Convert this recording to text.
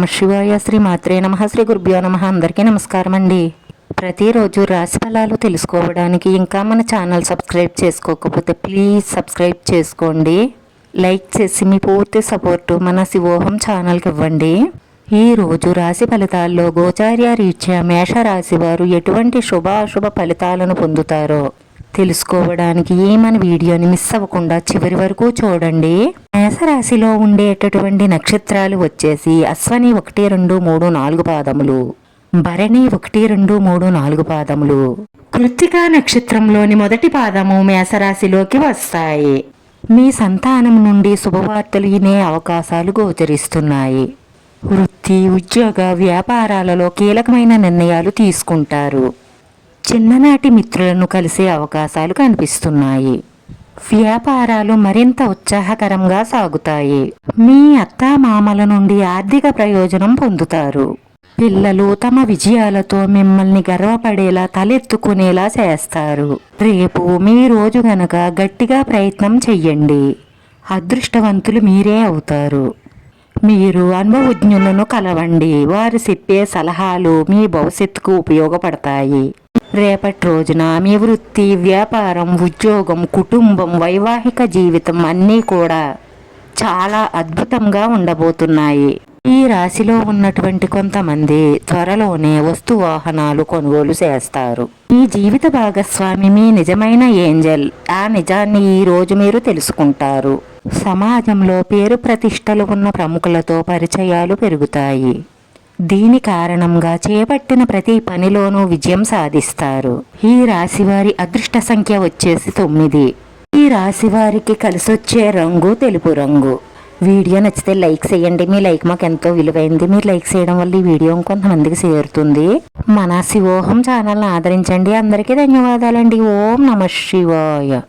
నమ శివాయ. శ్రీ మాత్రే నమ. శ్రీ గురుభ్యో నమ. అందరికీ నమస్కారం అండి ప్రతిరోజు రాశి ఫలాలు తెలుసుకోవడానికి ఇంకా మన ఛానల్ సబ్స్క్రైబ్ చేసుకోకపోతే ప్లీజ్ సబ్స్క్రైబ్ చేసుకోండి. లైక్ చేసి మీ పూర్తి సపోర్టు మన శివోహం ఛానల్కి ఇవ్వండి. ఈ రోజు రాశి ఫలితాల్లో గోచార్య రీత్యా మేష రాశి వారు ఎటువంటి శుభ అశుభ ఫలితాలను పొందుతారో తెలుసుకోవడానికి ఏమని వీడియోని మిస్ అవ్వకుండా చివరి వరకు చూడండి. మేషరాశిలో ఉండేటటువంటి నక్షత్రాలు వచ్చేసి అశ్వని ఒకటి రెండు మూడు నాలుగు పాదములు భరణి ఒకటి రెండు మూడు నాలుగు పాదములు. కృత్తికా నక్షత్రంలోని మొదటి పాదము మేషరాశిలోకి వస్తాయి. మీ సంతానం నుండి శుభవార్తలు వినే అవకాశాలు గోచరిస్తున్నాయి. వృత్తి ఉద్యోగ వ్యాపారాలలో కీలకమైన నిర్ణయాలు తీసుకుంటారు. చిన్ననాటి మిత్రులను కలిసే అవకాశాలు కనిపిస్తున్నాయి. వ్యాపారాలు మరింత ఉత్సాహకరంగా సాగుతాయి. మీ అత్త మామల నుండి ఆర్థిక ప్రయోజనం పొందుతారు. పిల్లలు తమ విజయాలతో మిమ్మల్ని గర్వపడేలా తలెత్తుకునేలా చేస్తారు. రేపు మీ రోజు గనక గట్టిగా ప్రయత్నం చెయ్యండి. అదృష్టవంతులు మీరే అవుతారు. మీరు అనుభవజ్ఞులను కలవండి. వారు చెప్పే సలహాలు మీ భవిష్యత్తుకు ఉపయోగపడతాయి. రేపటి రోజున మీ వృత్తి వ్యాపారం ఉద్యోగం కుటుంబం వైవాహిక జీవితం అన్నీ కూడా చాలా అద్భుతంగా ఉండబోతున్నాయి. ఈ రాశిలో ఉన్నటువంటి కొంతమంది త్వరలోనే వస్తు వాహనాలు కొనుగోలు చేస్తారు. ఈ జీవిత భాగస్వామి మీ నిజమైన ఏంజల్. ఆ నిజాన్ని ఈ రోజు మీరు తెలుసుకుంటారు. సమాజంలో పేరు ప్రతిష్టలు ఉన్న ప్రముఖులతో పరిచయాలు పెరుగుతాయి. దీని కారణంగా చేపట్టిన ప్రతి పనిలోనూ విజయం సాధిస్తారు. ఈ రాశి వారి అదృష్ట సంఖ్య వచ్చేసి తొమ్మిది. ఈ రాశి వారికి కలిసొచ్చే రంగు తెలుపు రంగు. వీడియో నచ్చితే లైక్ చేయండి. మీ లైక్ మాకు ఎంతో విలువైంది. మీరు లైక్ చేయడం వల్ల ఈ వీడియో కొంతమందికి చేరుతుంది. మన శివోహం ఛానల్ని ఆదరించండి. అందరికీ ధన్యవాదాలండి. ఓం నమ శివాయ.